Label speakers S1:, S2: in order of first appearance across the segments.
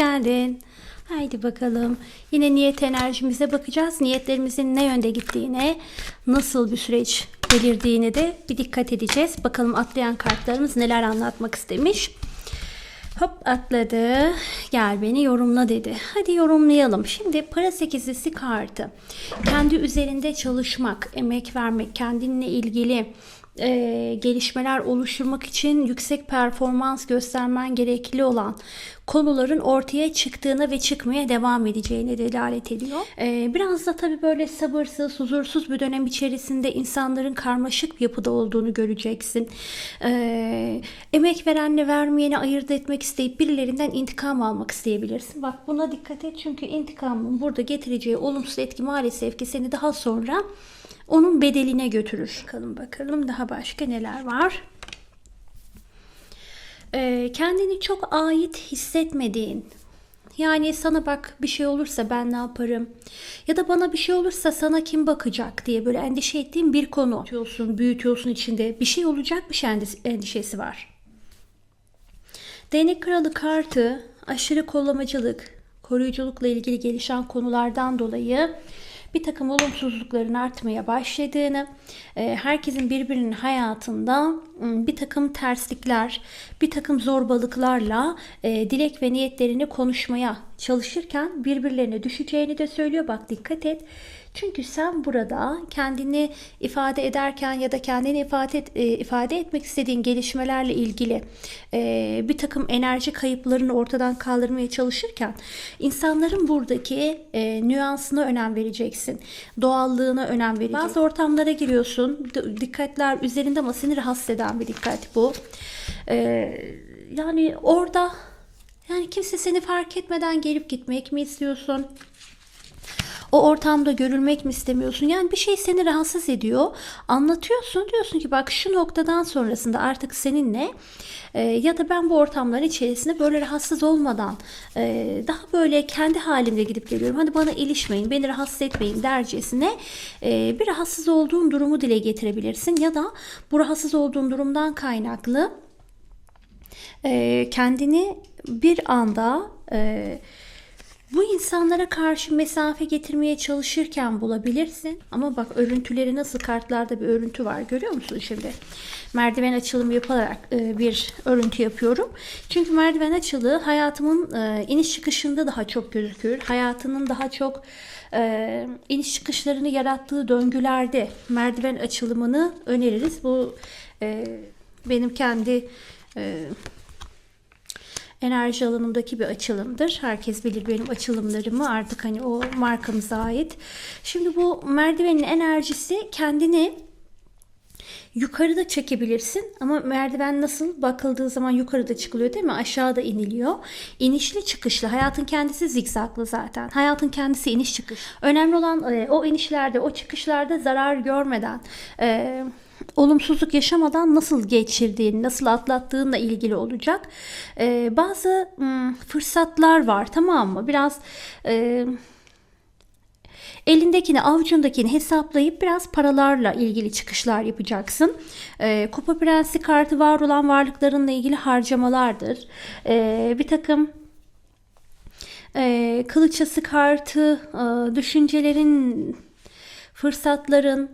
S1: geldin. Haydi bakalım. Yine niyet enerjimize bakacağız. Niyetlerimizin ne yönde gittiğine, nasıl bir süreç belirdiğine de bir dikkat edeceğiz. Bakalım atlayan kartlarımız neler anlatmak istemiş. Hop atladı. Gel beni yorumla dedi. Hadi yorumlayalım. Şimdi para sekizlisi kartı. Kendi üzerinde çalışmak, emek vermek, kendinle ilgili e, gelişmeler oluşturmak için yüksek performans göstermen gerekli olan konuların ortaya çıktığına ve çıkmaya devam edeceğine delalet ediyor. E, biraz da tabii böyle sabırsız, huzursuz bir dönem içerisinde insanların karmaşık bir yapıda olduğunu göreceksin. E, emek verenle vermeyeni ayırt etmek isteyip birilerinden intikam almak isteyebilirsin. Bak buna dikkat et çünkü intikamın burada getireceği olumsuz etki maalesef ki seni daha sonra onun bedeline götürür. Bakalım bakalım daha başka neler var. Ee, kendini çok ait hissetmediğin yani sana bak bir şey olursa ben ne yaparım ya da bana bir şey olursa sana kim bakacak diye böyle endişe ettiğin bir konu. Büyütüyorsun, büyütüyorsun içinde bir şey olacak bir şey endişesi var. Değnek kralı kartı aşırı kollamacılık, koruyuculukla ilgili gelişen konulardan dolayı bir takım olumsuzlukların artmaya başladığını, e, herkesin birbirinin hayatında bir takım terslikler, bir takım zorbalıklarla e, dilek ve niyetlerini konuşmaya çalışırken birbirlerine düşeceğini de söylüyor. Bak dikkat et. Çünkü sen burada kendini ifade ederken ya da kendini ifade et, e, ifade etmek istediğin gelişmelerle ilgili e, bir takım enerji kayıplarını ortadan kaldırmaya çalışırken insanların buradaki e, nüansına önem vereceksin. Doğallığına önem vereceksin. Bazı ortamlara giriyorsun. Dikkatler üzerinde ama seni rahatsız eden bir dikkat bu. E, yani orada yani kimse seni fark etmeden gelip gitmek mi istiyorsun? O ortamda görülmek mi istemiyorsun? Yani bir şey seni rahatsız ediyor. Anlatıyorsun diyorsun ki bak şu noktadan sonrasında artık seninle e, ya da ben bu ortamların içerisinde böyle rahatsız olmadan e, daha böyle kendi halimde gidip geliyorum. Hani bana ilişmeyin, beni rahatsız etmeyin dercesine e, bir rahatsız olduğun durumu dile getirebilirsin. Ya da bu rahatsız olduğun durumdan kaynaklı e, kendini bir anda... E, bu insanlara karşı mesafe getirmeye çalışırken bulabilirsin. Ama bak örüntüleri nasıl kartlarda bir örüntü var görüyor musun şimdi? Merdiven açılımı yaparak e, bir örüntü yapıyorum. Çünkü merdiven açılığı hayatımın e, iniş çıkışında daha çok gözükür. Hayatının daha çok e, iniş çıkışlarını yarattığı döngülerde merdiven açılımını öneririz. Bu benim kendi enerji alanındaki bir açılımdır. Herkes bilir benim açılımlarımı artık hani o markamıza ait. Şimdi bu merdivenin enerjisi kendini yukarıda çekebilirsin ama merdiven nasıl bakıldığı zaman yukarıda çıkılıyor değil mi? Aşağıda iniliyor. İnişli çıkışlı. Hayatın kendisi zikzaklı zaten. Hayatın kendisi iniş çıkış. Önemli olan e, o inişlerde, o çıkışlarda zarar görmeden e, olumsuzluk yaşamadan nasıl geçirdiğin, nasıl atlattığınla ilgili olacak. Ee, bazı ım, fırsatlar var tamam mı? Biraz e, elindekini, avucundakini hesaplayıp biraz paralarla ilgili çıkışlar yapacaksın. Ee, Kupa Prensi kartı var olan varlıklarınla ilgili harcamalardır. Ee, bir takım e, kılıçası kartı, e, düşüncelerin fırsatların,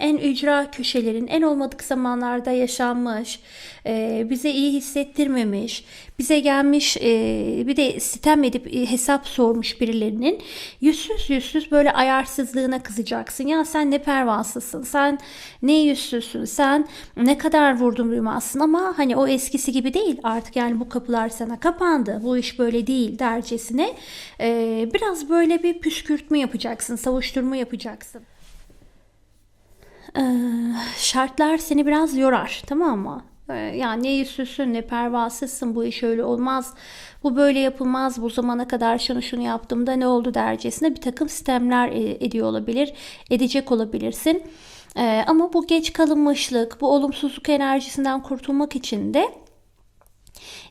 S1: en ücra köşelerin en olmadık zamanlarda yaşanmış, e, bize iyi hissettirmemiş, bize gelmiş e, bir de sitem edip e, hesap sormuş birilerinin yüzsüz yüzsüz böyle ayarsızlığına kızacaksın. Ya sen ne pervasızsın, sen ne yüzsüzsün, sen ne kadar vurdun duymazsın ama hani o eskisi gibi değil artık yani bu kapılar sana kapandı, bu iş böyle değil dercesine biraz böyle bir püskürtme yapacaksın, savuşturma yapacaksın. Ee, şartlar seni biraz yorar tamam mı? Ee, yani ne yüzsüzsün ne pervasızsın bu iş öyle olmaz. Bu böyle yapılmaz bu zamana kadar şunu şunu yaptığımda ne oldu dercesine bir takım sistemler e, ediyor olabilir. Edecek olabilirsin. Ee, ama bu geç kalınmışlık bu olumsuzluk enerjisinden kurtulmak için de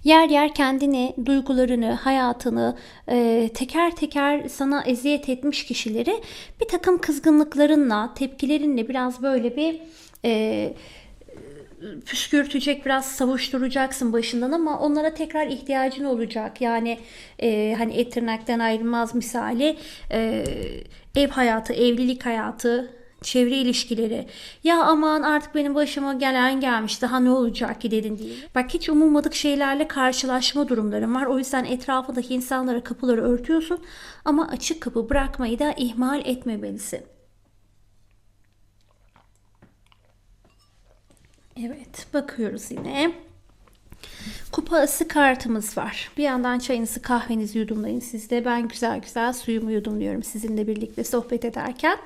S1: Yer yer kendini, duygularını, hayatını e, teker teker sana eziyet etmiş kişileri bir takım kızgınlıklarınla, tepkilerinle biraz böyle bir e, püskürtecek, biraz savuşturacaksın başından ama onlara tekrar ihtiyacın olacak. Yani e, hani et tırnaktan ayrılmaz misali e, ev hayatı, evlilik hayatı, çevre ilişkileri. Ya aman artık benim başıma gelen gelmiş daha ne olacak ki dedin diye. Bak hiç umulmadık şeylerle karşılaşma durumlarım var. O yüzden etrafındaki insanlara kapıları örtüyorsun ama açık kapı bırakmayı da ihmal etmemelisin. Evet bakıyoruz yine. Kupa ısı kartımız var. Bir yandan çayınızı kahvenizi yudumlayın siz de. Ben güzel güzel suyumu yudumluyorum sizinle birlikte sohbet ederken.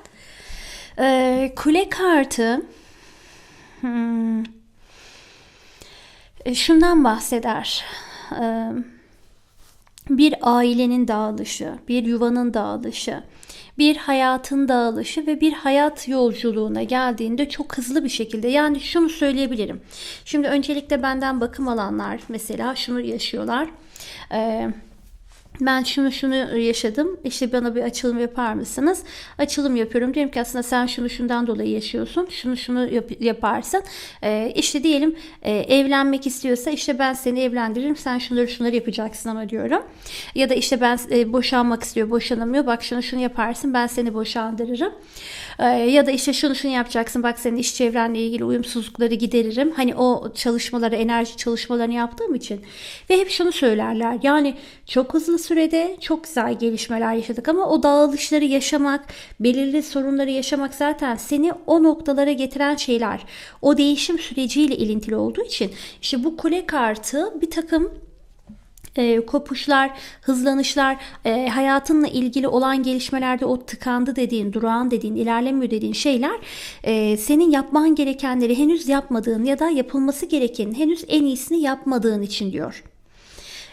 S1: Ee, kule kartı hmm, e, şundan bahseder. Ee, bir ailenin dağılışı, bir yuvanın dağılışı, bir hayatın dağılışı ve bir hayat yolculuğuna geldiğinde çok hızlı bir şekilde yani şunu söyleyebilirim. Şimdi öncelikle benden bakım alanlar mesela şunu yaşıyorlar. Eee ben şunu şunu yaşadım. İşte bana bir açılım yapar mısınız? Açılım yapıyorum. Diyorum ki aslında sen şunu şundan dolayı yaşıyorsun. Şunu şunu yap, yaparsın. Ee, işte diyelim e, evlenmek istiyorsa işte ben seni evlendiririm. Sen şunları şunları yapacaksın ama diyorum. Ya da işte ben e, boşanmak istiyor. Boşanamıyor. Bak şunu şunu yaparsın. Ben seni boşandırırım. Ee, ya da işte şunu şunu yapacaksın. Bak senin iş çevrenle ilgili uyumsuzlukları gideririm. Hani o çalışmaları, enerji çalışmalarını yaptığım için. Ve hep şunu söylerler. Yani çok hızlı sürede çok güzel gelişmeler yaşadık ama o dağılışları yaşamak, belirli sorunları yaşamak zaten seni o noktalara getiren şeyler. O değişim süreciyle ilintili olduğu için işte bu kule kartı bir takım e, kopuşlar, hızlanışlar, e, hayatınla ilgili olan gelişmelerde o tıkandı dediğin, durağan dediğin, ilerlemiyor dediğin şeyler e, senin yapman gerekenleri henüz yapmadığın ya da yapılması gerekenin henüz en iyisini yapmadığın için diyor.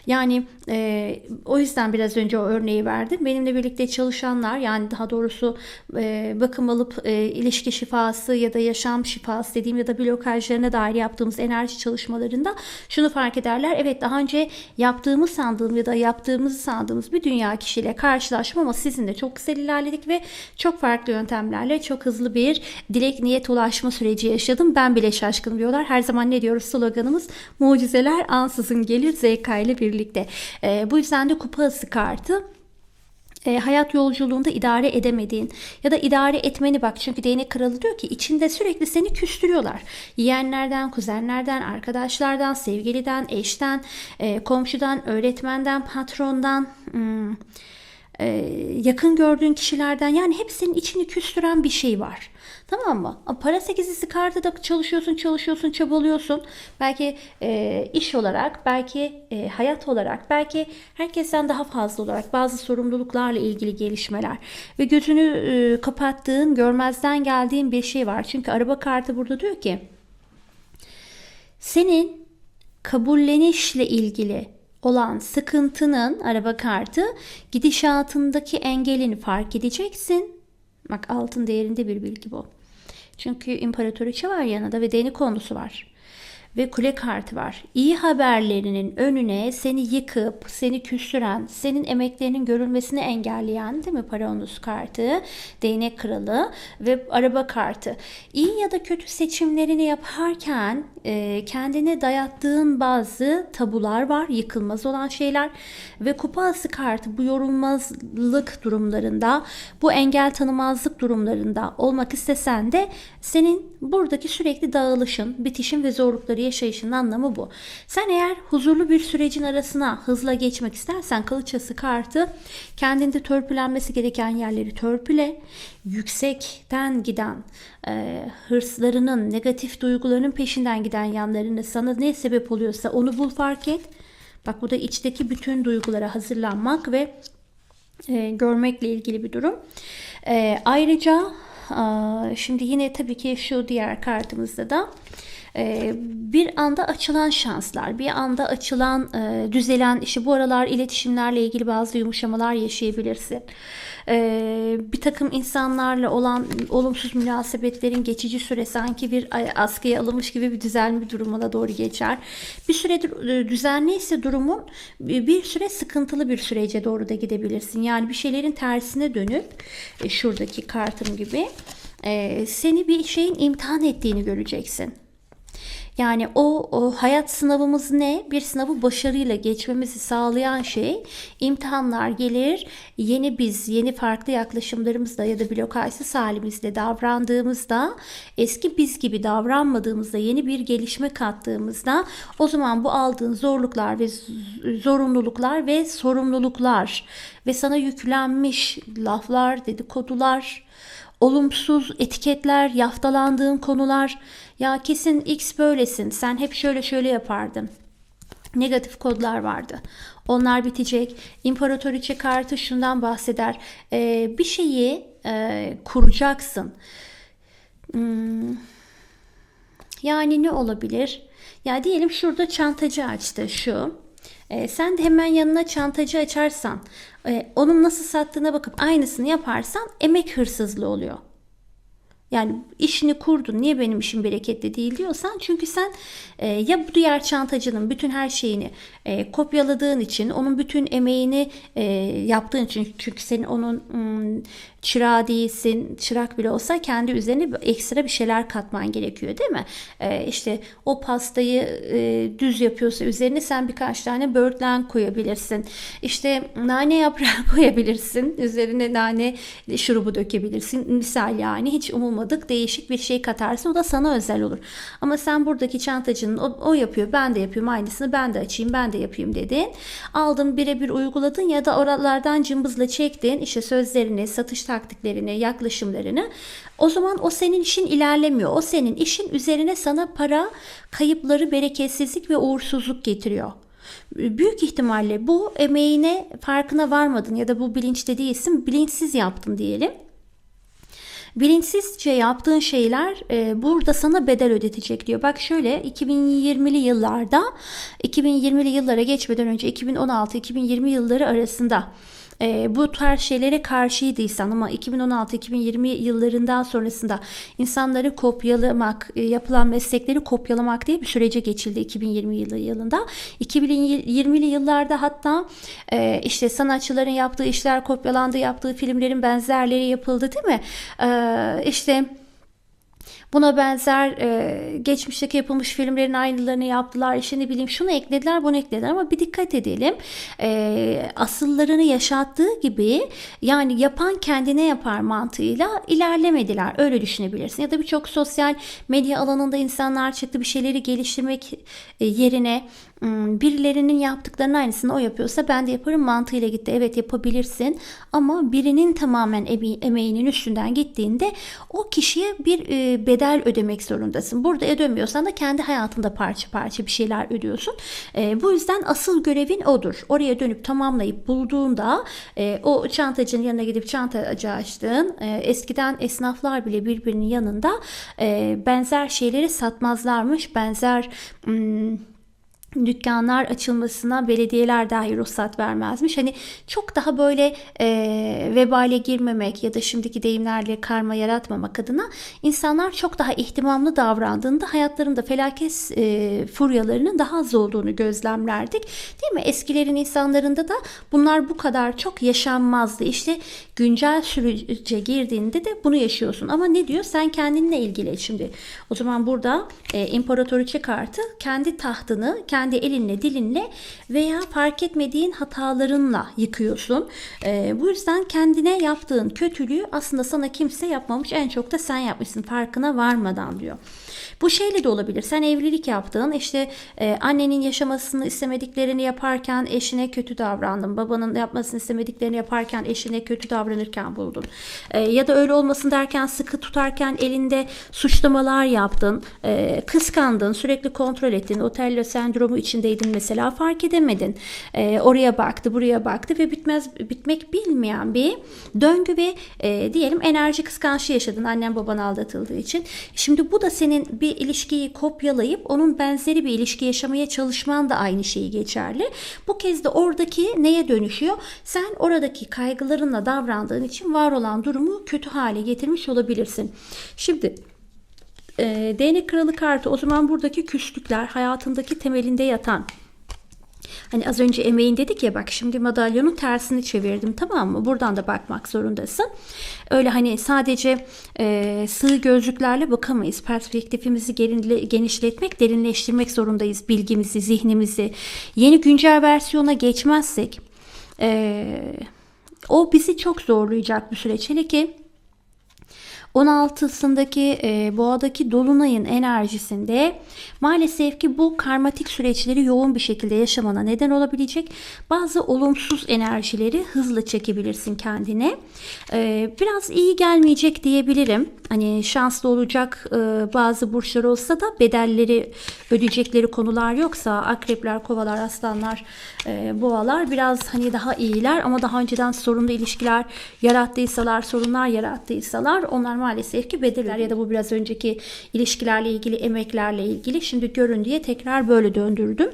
S1: Yani e, o yüzden biraz önce o örneği verdim. Benimle birlikte çalışanlar yani daha doğrusu e, bakım alıp e, ilişki şifası ya da yaşam şifası dediğim ya da blokajlarına dair yaptığımız enerji çalışmalarında şunu fark ederler. Evet daha önce yaptığımı sandığım ya da yaptığımızı sandığımız bir dünya kişiyle karşılaşma ama sizinle çok güzel ilerledik ve çok farklı yöntemlerle çok hızlı bir dilek niyet ulaşma süreci yaşadım. Ben bile şaşkınım diyorlar. Her zaman ne diyoruz sloganımız? Mucizeler ansızın gelir ZK ile birlikte. E, bu yüzden de kupa ısı kartı e, hayat yolculuğunda idare edemediğin ya da idare etmeni bak çünkü değnek kralı diyor ki içinde sürekli seni küstürüyorlar. Yeğenlerden, kuzenlerden, arkadaşlardan, sevgiliden, eşten, e, komşudan, öğretmenden, patrondan, hmm, e, yakın gördüğün kişilerden yani hepsinin içini küstüren bir şey var. Tamam mı? Para sekizlisi kartı da çalışıyorsun, çalışıyorsun, çabalıyorsun. Belki e, iş olarak, belki e, hayat olarak, belki herkesten daha fazla olarak bazı sorumluluklarla ilgili gelişmeler ve gözünü e, kapattığın, görmezden geldiğin bir şey var. Çünkü araba kartı burada diyor ki senin kabullenişle ilgili olan sıkıntının araba kartı gidişatındaki engelini fark edeceksin. Bak altın değerinde bir bilgi bu. Çünkü imparatoriçe var yanında ve deni konusu var ve kule kartı var. İyi haberlerinin önüne seni yıkıp, seni küstüren, senin emeklerinin görülmesini engelleyen değil mi Paraonus kartı, değnek kralı ve araba kartı. İyi ya da kötü seçimlerini yaparken e, kendine dayattığın bazı tabular var, yıkılmaz olan şeyler ve kupa ası kartı bu yorulmazlık durumlarında, bu engel tanımazlık durumlarında olmak istesen de senin buradaki sürekli dağılışın, bitişin ve zorlukları yaşayışın anlamı bu. Sen eğer huzurlu bir sürecin arasına hızla geçmek istersen kılıçası kartı kendinde törpülenmesi gereken yerleri törpüle, yüksekten giden e, hırslarının, negatif duygularının peşinden giden yanlarını sana ne sebep oluyorsa onu bul fark et. Bak bu da içteki bütün duygulara hazırlanmak ve e, görmekle ilgili bir durum. E, ayrıca Şimdi yine tabii ki şu diğer kartımızda da bir anda açılan şanslar, bir anda açılan, e, düzelen, işte bu aralar iletişimlerle ilgili bazı yumuşamalar yaşayabilirsin. E, bir takım insanlarla olan olumsuz münasebetlerin geçici süre sanki bir askıya alınmış gibi bir düzenli bir durumuna doğru geçer. Bir süre düzenliyse durumun bir süre sıkıntılı bir sürece doğru da gidebilirsin. Yani bir şeylerin tersine dönüp şuradaki kartım gibi seni bir şeyin imtihan ettiğini göreceksin. Yani o, o hayat sınavımız ne? Bir sınavı başarıyla geçmemizi sağlayan şey imtihanlar gelir. Yeni biz, yeni farklı yaklaşımlarımızla ya da blokajsız halimizde davrandığımızda, eski biz gibi davranmadığımızda, yeni bir gelişme kattığımızda o zaman bu aldığın zorluklar ve zorunluluklar ve sorumluluklar ve sana yüklenmiş laflar, dedikodular, olumsuz etiketler, yaftalandığın konular, ya kesin X böylesin, sen hep şöyle şöyle yapardın. Negatif kodlar vardı. Onlar bitecek. İmparatoriçe kartı şundan bahseder. Ee, bir şeyi e, kuracaksın. Hmm. Yani ne olabilir? Ya diyelim şurada çantacı açtı şu. E, sen de hemen yanına çantacı açarsan, e, onun nasıl sattığına bakıp aynısını yaparsan emek hırsızlığı oluyor. Yani işini kurdun niye benim işim bereketli değil diyorsan çünkü sen e, ya bu diğer çantacının bütün her şeyini e, kopyaladığın için onun bütün emeğini e, yaptığın için çünkü senin onun ım, çırağı değilsin çırak bile olsa kendi üzerine ekstra bir şeyler katman gerekiyor değil mi? E, işte o pastayı e, düz yapıyorsa üzerine sen birkaç tane böğürtlen koyabilirsin. İşte nane yaprağı koyabilirsin. Üzerine nane şurubu dökebilirsin. Misal yani hiç umulmadık değişik bir şey katarsın. O da sana özel olur. Ama sen buradaki çantacının o, o yapıyor ben de yapıyorum aynısını ben de açayım ben de yapayım dedin. Aldın birebir uyguladın ya da oralardan cımbızla çektin işte sözlerini satış taktiklerini yaklaşımlarını o zaman o senin işin ilerlemiyor. O senin işin üzerine sana para kayıpları bereketsizlik ve uğursuzluk getiriyor. Büyük ihtimalle bu emeğine farkına varmadın ya da bu bilinçte değilsin bilinçsiz yaptın diyelim. Bilinçsizce yaptığın şeyler e, burada sana bedel ödetecek diyor. Bak şöyle 2020'li yıllarda 2020'li yıllara geçmeden önce 2016-2020 yılları arasında e, bu tarz şeylere karşıydıysan ama 2016-2020 yıllarından sonrasında insanları kopyalamak, e, yapılan meslekleri kopyalamak diye bir sürece geçildi 2020 yılı yılında. 2020'li yıllarda hatta e, işte sanatçıların yaptığı işler kopyalandı, yaptığı filmlerin benzerleri yapıldı değil mi? E, işte Buna benzer e, geçmişteki yapılmış filmlerin aynılarını yaptılar. İşte ne bileyim şunu eklediler bunu eklediler ama bir dikkat edelim. E, asıllarını yaşattığı gibi yani yapan kendine yapar mantığıyla ilerlemediler. Öyle düşünebilirsin. Ya da birçok sosyal medya alanında insanlar çıktı bir şeyleri geliştirmek e, yerine birilerinin yaptıklarının aynısını o yapıyorsa ben de yaparım mantığıyla gitti. Evet yapabilirsin ama birinin tamamen emeğinin üstünden gittiğinde o kişiye bir e, bedel ödemek zorundasın. Burada ödemiyorsan da kendi hayatında parça parça bir şeyler ödüyorsun. E, bu yüzden asıl görevin odur. Oraya dönüp tamamlayıp bulduğunda e, o çantacının yanına gidip çantacı açtığın eskiden esnaflar bile birbirinin yanında benzer şeyleri satmazlarmış. Benzer hmm, dükkanlar açılmasına belediyeler dahi ruhsat vermezmiş. Hani çok daha böyle e, vebale girmemek ya da şimdiki deyimlerle karma yaratmamak adına insanlar çok daha ihtimamlı davrandığında hayatlarında felaket e, furyalarının daha az olduğunu gözlemlerdik. Değil mi? Eskilerin insanlarında da bunlar bu kadar çok yaşanmazdı. İşte güncel sürece girdiğinde de bunu yaşıyorsun. Ama ne diyor? Sen kendinle ilgili şimdi. O zaman burada e, imparatoriçe kartı kendi tahtını, kendi kendi elinle, dilinle veya fark etmediğin hatalarınla yıkıyorsun. E, bu yüzden kendine yaptığın kötülüğü aslında sana kimse yapmamış. En çok da sen yapmışsın farkına varmadan diyor. Bu şeyle de olabilir. Sen evlilik yaptın. işte e, annenin yaşamasını istemediklerini yaparken eşine kötü davrandın. Babanın yapmasını istemediklerini yaparken eşine kötü davranırken buldun. E, ya da öyle olmasın derken sıkı tutarken elinde suçlamalar yaptın. E, kıskandın. Sürekli kontrol ettin. Otello sendromu içindeydin mesela. Fark edemedin. E, oraya baktı, buraya baktı ve bitmez bitmek bilmeyen bir döngü ve e, diyelim enerji kıskançlığı yaşadın. Annen baban aldatıldığı için. Şimdi bu da senin bir ilişkiyi kopyalayıp onun benzeri bir ilişki yaşamaya çalışman da aynı şeyi geçerli. Bu kez de oradaki neye dönüşüyor? Sen oradaki kaygılarınla davrandığın için var olan durumu kötü hale getirmiş olabilirsin. Şimdi e, değnek kralı kartı o zaman buradaki küslükler hayatındaki temelinde yatan Hani az önce emeğin dedik ya bak şimdi madalyonun tersini çevirdim tamam mı? Buradan da bakmak zorundasın. Öyle hani sadece e, sığ gözlüklerle bakamayız. Perspektifimizi genişletmek, derinleştirmek zorundayız bilgimizi, zihnimizi. Yeni güncel versiyona geçmezsek e, o bizi çok zorlayacak bir süreç. Hele ki 16'sındaki e, boğadaki dolunayın enerjisinde maalesef ki bu karmatik süreçleri yoğun bir şekilde yaşamana neden olabilecek bazı olumsuz enerjileri hızlı çekebilirsin kendine. E, biraz iyi gelmeyecek diyebilirim. Hani şanslı olacak e, bazı burçlar olsa da bedelleri ödeyecekleri konular yoksa akrepler, kovalar, aslanlar, e, boğalar biraz hani daha iyiler ama daha önceden sorunlu ilişkiler yarattıysalar, sorunlar yarattıysalar onlar maalesef ki bedeller ya da bu biraz önceki ilişkilerle ilgili, emeklerle ilgili şimdi görün diye tekrar böyle döndürdüm.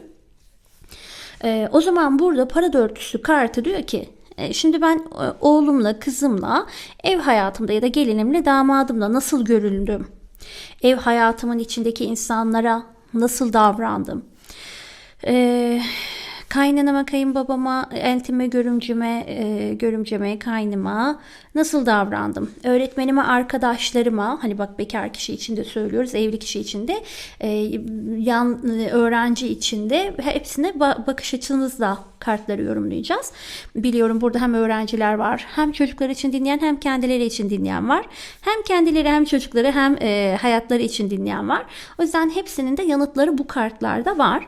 S1: Ee, o zaman burada para dörtlüsü kartı diyor ki e, Şimdi ben e, oğlumla, kızımla, ev hayatımda ya da gelinimle, damadımla nasıl göründüm? Ev hayatımın içindeki insanlara nasıl davrandım? Ee, kaynanama, kayınbabama, eltime, görümceme, e, görümceme, kaynıma nasıl davrandım? Öğretmenime, arkadaşlarıma, hani bak bekar kişi için de söylüyoruz, evli kişi için de, e, yan öğrenci için de hepsine bakış açınızla kartları yorumlayacağız. Biliyorum burada hem öğrenciler var, hem çocuklar için dinleyen, hem kendileri için dinleyen var. Hem kendileri hem çocukları hem e, hayatları için dinleyen var. O yüzden hepsinin de yanıtları bu kartlarda var.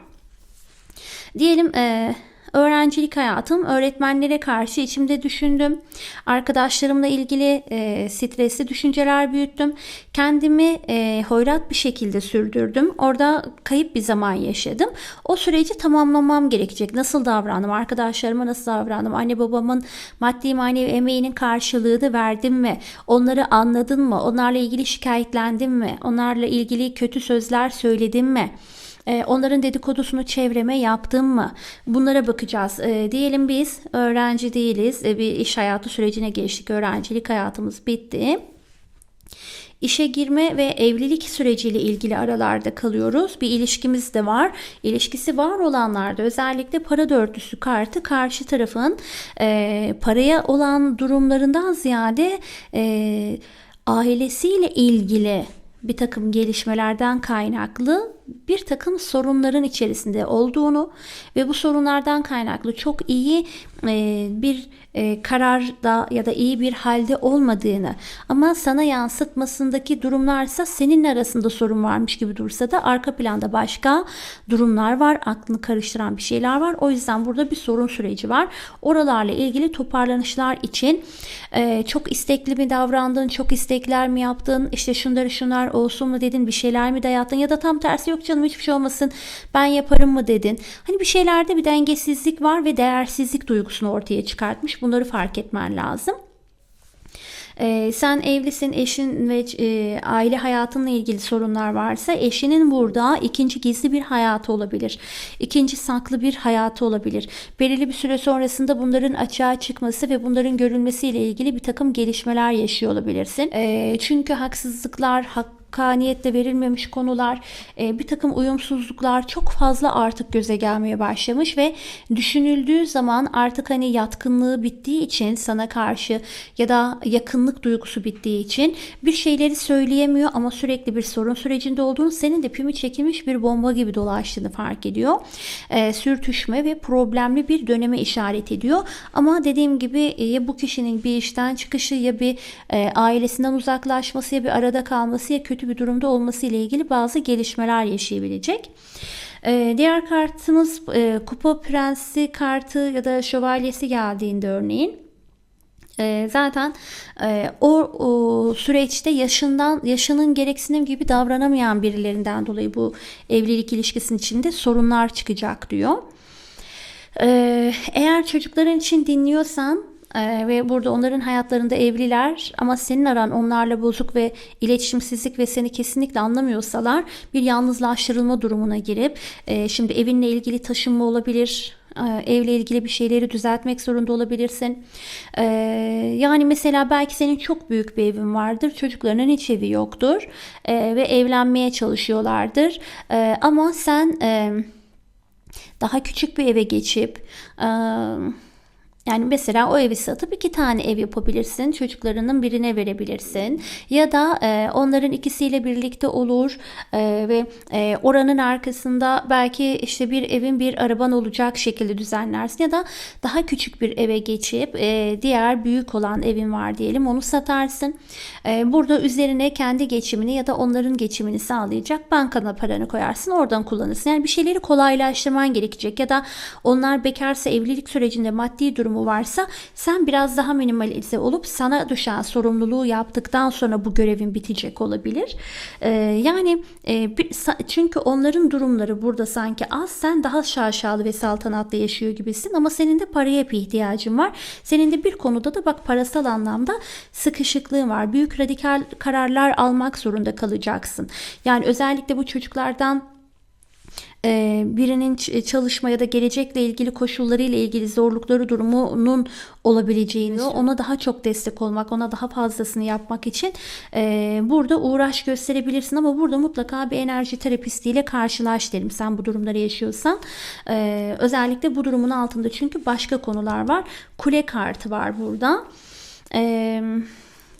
S1: Diyelim e, öğrencilik hayatım öğretmenlere karşı içimde düşündüm. Arkadaşlarımla ilgili e, stresli düşünceler büyüttüm. Kendimi e, hoyrat bir şekilde sürdürdüm. Orada kayıp bir zaman yaşadım. O süreci tamamlamam gerekecek. Nasıl davrandım? Arkadaşlarıma nasıl davrandım? Anne babamın maddi manevi emeğinin karşılığını verdim mi? Onları anladın mı? Onlarla ilgili şikayetlendim mi? Onlarla ilgili kötü sözler söyledim mi? E, onların dedikodusunu çevreme yaptım mı? Bunlara bakacağız. E, diyelim biz öğrenci değiliz. E, bir iş hayatı sürecine geçtik. Öğrencilik hayatımız bitti. İşe girme ve evlilik süreciyle ilgili aralarda kalıyoruz. Bir ilişkimiz de var. İlişkisi var olanlarda özellikle para dörtlüsü kartı karşı tarafın e, paraya olan durumlarından ziyade e, ailesiyle ilgili bir takım gelişmelerden kaynaklı bir takım sorunların içerisinde olduğunu ve bu sorunlardan kaynaklı çok iyi e, bir e, kararda ya da iyi bir halde olmadığını ama sana yansıtmasındaki durumlarsa senin arasında sorun varmış gibi dursa da arka planda başka durumlar var. Aklını karıştıran bir şeyler var. O yüzden burada bir sorun süreci var. Oralarla ilgili toparlanışlar için e, çok istekli mi davrandın, çok istekler mi yaptın, işte şunları şunlar olsun mu dedin, bir şeyler mi dayattın ya da tam tersi yok canım hiçbir şey olmasın ben yaparım mı dedin. Hani bir şeylerde bir dengesizlik var ve değersizlik duygusunu ortaya çıkartmış. Bunları fark etmen lazım. Ee, sen evlisin, eşin ve e, aile hayatınla ilgili sorunlar varsa eşinin burada ikinci gizli bir hayatı olabilir. İkinci saklı bir hayatı olabilir. Belirli bir süre sonrasında bunların açığa çıkması ve bunların görülmesiyle ilgili bir takım gelişmeler yaşıyor olabilirsin. E, çünkü haksızlıklar, hak hakkaniyetle verilmemiş konular, e, bir takım uyumsuzluklar çok fazla artık göze gelmeye başlamış ve düşünüldüğü zaman artık hani yatkınlığı bittiği için sana karşı ya da yakınlık duygusu bittiği için bir şeyleri söyleyemiyor ama sürekli bir sorun sürecinde olduğunu senin de pimi çekilmiş bir bomba gibi dolaştığını fark ediyor. E, sürtüşme ve problemli bir döneme işaret ediyor. Ama dediğim gibi e, ya bu kişinin bir işten çıkışı ya bir e, ailesinden uzaklaşması ya bir arada kalması ya kötü kötü bir durumda olması ile ilgili bazı gelişmeler yaşayabilecek. Ee, diğer kartımız e, Kupa Prensi kartı ya da Şövalyesi geldiğinde örneğin e, zaten e, o, o süreçte yaşından yaşının gereksinim gibi davranamayan birilerinden dolayı bu evlilik ilişkisinin içinde sorunlar çıkacak diyor. E, eğer çocukların için dinliyorsan ee, ve burada onların hayatlarında evliler ama senin aran onlarla bozuk ve iletişimsizlik ve seni kesinlikle anlamıyorsalar bir yalnızlaştırılma durumuna girip e, şimdi evinle ilgili taşınma olabilir e, evle ilgili bir şeyleri düzeltmek zorunda olabilirsin. E, yani mesela belki senin çok büyük bir evin vardır. Çocuklarının hiç evi yoktur. E, ve evlenmeye çalışıyorlardır. E, ama sen... E, daha küçük bir eve geçip e, yani mesela o evi satıp iki tane ev yapabilirsin. Çocuklarının birine verebilirsin. Ya da e, onların ikisiyle birlikte olur e, ve e, oranın arkasında belki işte bir evin bir araban olacak şekilde düzenlersin. Ya da daha küçük bir eve geçip e, diğer büyük olan evin var diyelim onu satarsın. E, burada üzerine kendi geçimini ya da onların geçimini sağlayacak bankana paranı koyarsın. Oradan kullanırsın. Yani bir şeyleri kolaylaştırman gerekecek. Ya da onlar bekarsa evlilik sürecinde maddi durum durumu varsa sen biraz daha minimalize olup sana düşen sorumluluğu yaptıktan sonra bu görevin bitecek olabilir. Ee, yani e, bir, çünkü onların durumları burada sanki az sen daha şaşalı ve saltanatlı yaşıyor gibisin ama senin de paraya bir ihtiyacın var. Senin de bir konuda da bak parasal anlamda sıkışıklığın var. Büyük radikal kararlar almak zorunda kalacaksın. Yani özellikle bu çocuklardan birinin çalışma ya da gelecekle ilgili koşullarıyla ilgili zorlukları durumunun olabileceğini, ona daha çok destek olmak, ona daha fazlasını yapmak için e, burada uğraş gösterebilirsin ama burada mutlaka bir enerji terapistiyle karşılaş derim sen bu durumları yaşıyorsan. E, özellikle bu durumun altında çünkü başka konular var. Kule kartı var burada. Eee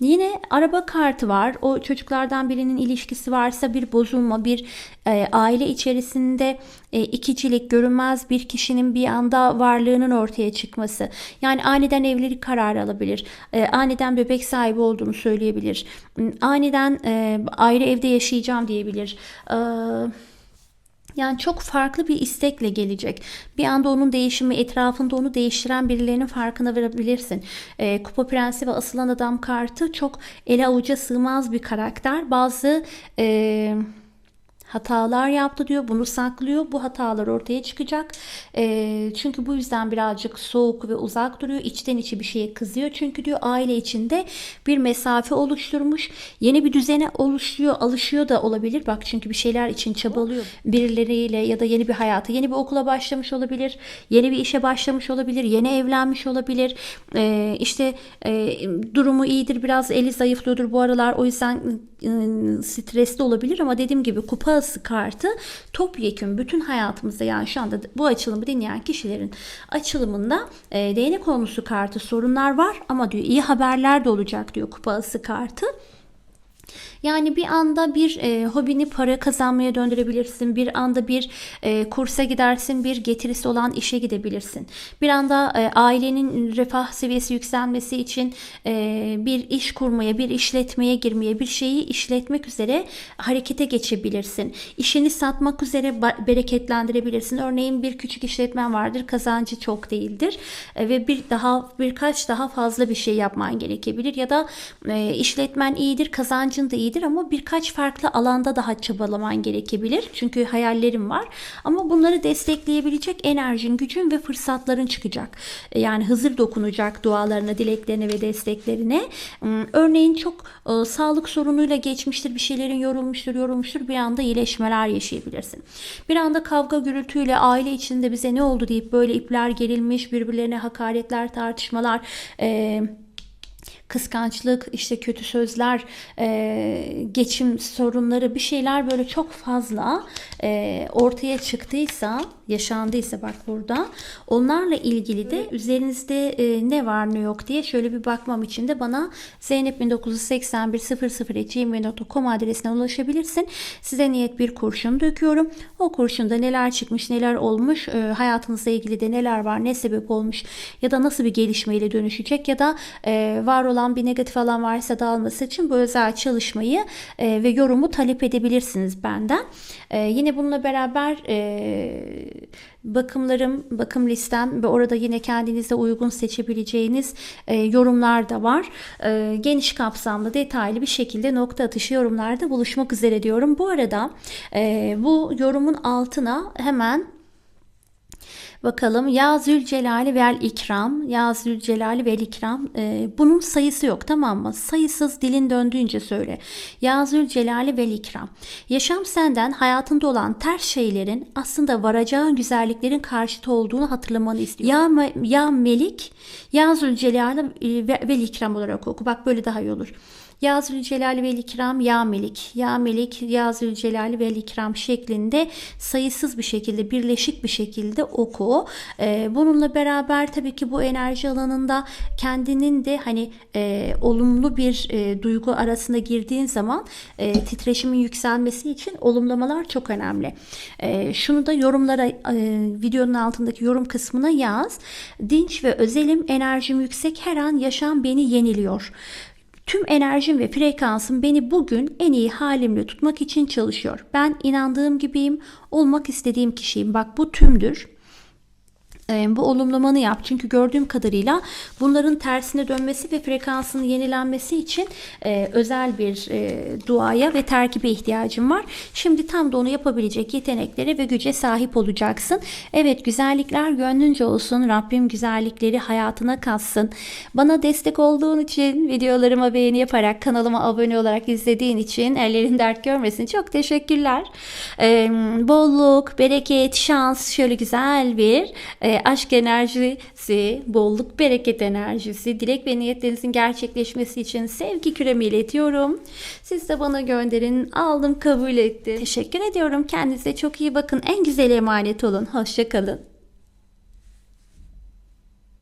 S1: Yine araba kartı var. O çocuklardan birinin ilişkisi varsa bir bozulma, bir e, aile içerisinde e, ikicilik, görünmez bir kişinin bir anda varlığının ortaya çıkması. Yani aniden evlilik kararı alabilir. E, aniden bebek sahibi olduğunu söyleyebilir. Aniden e, ayrı evde yaşayacağım diyebilir. Eee yani çok farklı bir istekle gelecek. Bir anda onun değişimi etrafında onu değiştiren birilerinin farkına varabilirsin. E, Kupa Prensi ve Asılan Adam kartı çok ele avuca sığmaz bir karakter. Bazı... E, hatalar yaptı diyor. Bunu saklıyor. Bu hatalar ortaya çıkacak. E, çünkü bu yüzden birazcık soğuk ve uzak duruyor. İçten içe bir şeye kızıyor. Çünkü diyor aile içinde bir mesafe oluşturmuş. Yeni bir düzene oluşuyor, alışıyor da olabilir. Bak çünkü bir şeyler için çabalıyor. Birileriyle ya da yeni bir hayatı, yeni bir okula başlamış olabilir. Yeni bir işe başlamış olabilir. Yeni evlenmiş olabilir. E, işte e, durumu iyidir. Biraz eli zayıflıyordur bu aralar. O yüzden stresli olabilir ama dediğim gibi kupa Kupası kartı topyekün bütün hayatımızda yani şu anda bu açılımı dinleyen kişilerin açılımında e, değnek konusu kartı sorunlar var ama diyor iyi haberler de olacak diyor kupası kartı. Yani bir anda bir e, hobini para kazanmaya döndürebilirsin. Bir anda bir e, kursa gidersin, bir getirisi olan işe gidebilirsin. Bir anda e, ailenin refah seviyesi yükselmesi için e, bir iş kurmaya, bir işletmeye girmeye, bir şeyi işletmek üzere harekete geçebilirsin. İşini satmak üzere bereketlendirebilirsin. Örneğin bir küçük işletmen vardır, kazancı çok değildir e, ve bir daha birkaç daha fazla bir şey yapman gerekebilir ya da e, işletmen iyidir, kazancın da iyidir olabilir ama birkaç farklı alanda daha çabalaman gerekebilir. Çünkü hayallerim var. Ama bunları destekleyebilecek enerjin, gücün ve fırsatların çıkacak. E, yani hazır dokunacak dualarına, dileklerine ve desteklerine. Hmm, örneğin çok e, sağlık sorunuyla geçmiştir, bir şeylerin yorulmuştur, yorulmuştur. Bir anda iyileşmeler yaşayabilirsin. Bir anda kavga gürültüyle aile içinde bize ne oldu deyip böyle ipler gerilmiş, birbirlerine hakaretler, tartışmalar, e, kıskançlık, işte kötü sözler, e, geçim sorunları bir şeyler böyle çok fazla e, ortaya çıktıysa, yaşandıysa bak burada onlarla ilgili de üzerinizde e, ne var ne yok diye şöyle bir bakmam için de bana Zeynep 1981 00 adresine ulaşabilirsin. Size niyet bir kurşun döküyorum. O kurşunda neler çıkmış, neler olmuş, e, hayatınızla ilgili de neler var, ne sebep olmuş ya da nasıl bir gelişmeyle dönüşecek ya da e, var olan bir negatif alan varsa dağılması için bu özel çalışmayı e, ve yorumu talep edebilirsiniz benden. E, yine bununla beraber e, bakımlarım, bakım listem ve orada yine kendinize uygun seçebileceğiniz e, yorumlar da var. E, geniş kapsamlı, detaylı bir şekilde nokta atışı yorumlarda buluşmak üzere diyorum. Bu arada e, bu yorumun altına hemen Bakalım Ya Zülcelali vel İkram, Ya Zülcelali vel İkram. E, bunun sayısı yok tamam mı? Sayısız dilin döndüğünce söyle. Ya Zülcelali vel İkram. Yaşam senden hayatında olan ters şeylerin aslında varacağın güzelliklerin karşıtı olduğunu hatırlamanı istiyor. Ya, ya Melik, Ya Zülcelali vel İkram olarak oku. Bak böyle daha iyi olur. Ya Zülcelal ve İkram Ya Melik, Ya Melik, Ya Zülcelal ve İkram şeklinde sayısız bir şekilde birleşik bir şekilde oku. Ee, bununla beraber tabii ki bu enerji alanında kendinin de hani e, olumlu bir e, duygu arasında girdiğin zaman e, titreşimin yükselmesi için olumlamalar çok önemli. E, şunu da yorumlara e, videonun altındaki yorum kısmına yaz. Dinç ve özelim enerjim yüksek her an yaşam beni yeniliyor. Tüm enerjim ve frekansım beni bugün en iyi halimle tutmak için çalışıyor. Ben inandığım gibiyim, olmak istediğim kişiyim. Bak bu tümdür. E, bu olumlamanı yap. Çünkü gördüğüm kadarıyla bunların tersine dönmesi ve frekansının yenilenmesi için e, özel bir e, duaya ve terkibe ihtiyacım var. Şimdi tam da onu yapabilecek yeteneklere ve güce sahip olacaksın. Evet güzellikler gönlünce olsun. Rabbim güzellikleri hayatına katsın. Bana destek olduğun için, videolarıma beğeni yaparak, kanalıma abone olarak izlediğin için, ellerin dert görmesin. Çok teşekkürler. E, bolluk, bereket, şans, şöyle güzel bir e, aşk enerjisi, bolluk, bereket enerjisi, dilek ve niyetlerinizin gerçekleşmesi için sevgi küremi iletiyorum. Siz de bana gönderin. Aldım, kabul etti. Teşekkür ediyorum. Kendinize çok iyi bakın. En güzel emanet olun. Hoşçakalın.